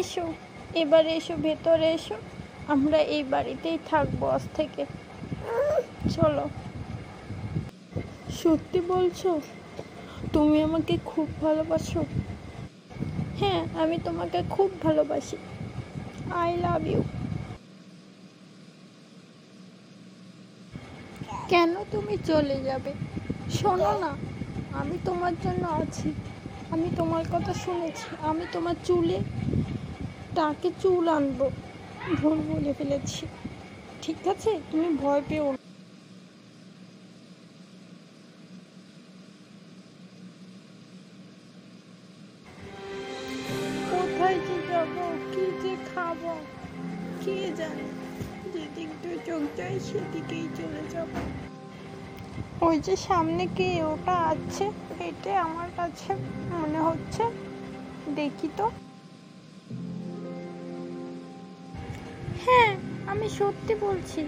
এসো, এবার এসো, ভেতরে এসো। আমরা এই বাড়িতেই থাকব আজ থেকে। চলো। সত্যি বলছো? তুমি আমাকে খুব ভালোবাসো। হ্যাঁ আমি তোমাকে খুব ভালোবাসি। আই লাভ ইউ কেন তুমি চলে যাবে? শোনো না, আমি তোমার জন্য আছি। আমি তোমার কথা শুনেছি। আমি তোমার চুলে টাকে চুল আনব। ভুল বলে ফেলেছি। ঠিক আছে? তুমি ভয় পেও কোথায় যে যাব? কি যে খাব? কে জানে? যেদিক দিয়ে চোখ যায়, সেদিকেই চলে যাব। ওই যে সামনে কে? ওটা আছে। এটা আমার কাছে মনে হচ্ছে। দেখি তো। আমি সত্যি বলছি।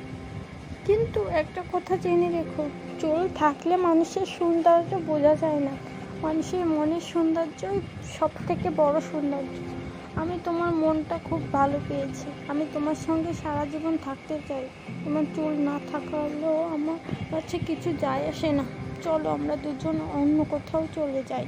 কিন্তু একটা কথা জেনে রেখো, চুল থাকলে মানুষের সৌন্দর্য বোঝা যায় না। মানুষের মনের সৌন্দর্যই সব থেকে বড় সৌন্দর্য। আমি তোমার মনটা খুব ভালো পেয়েছি। আমি তোমার সঙ্গে সারা জীবন থাকতে চাই। তোমার চুল না থাকলেও আমার কাছে কিছু যায় আসে না। চলো আমরা দুজন অন্য কোথাও চলে যাই।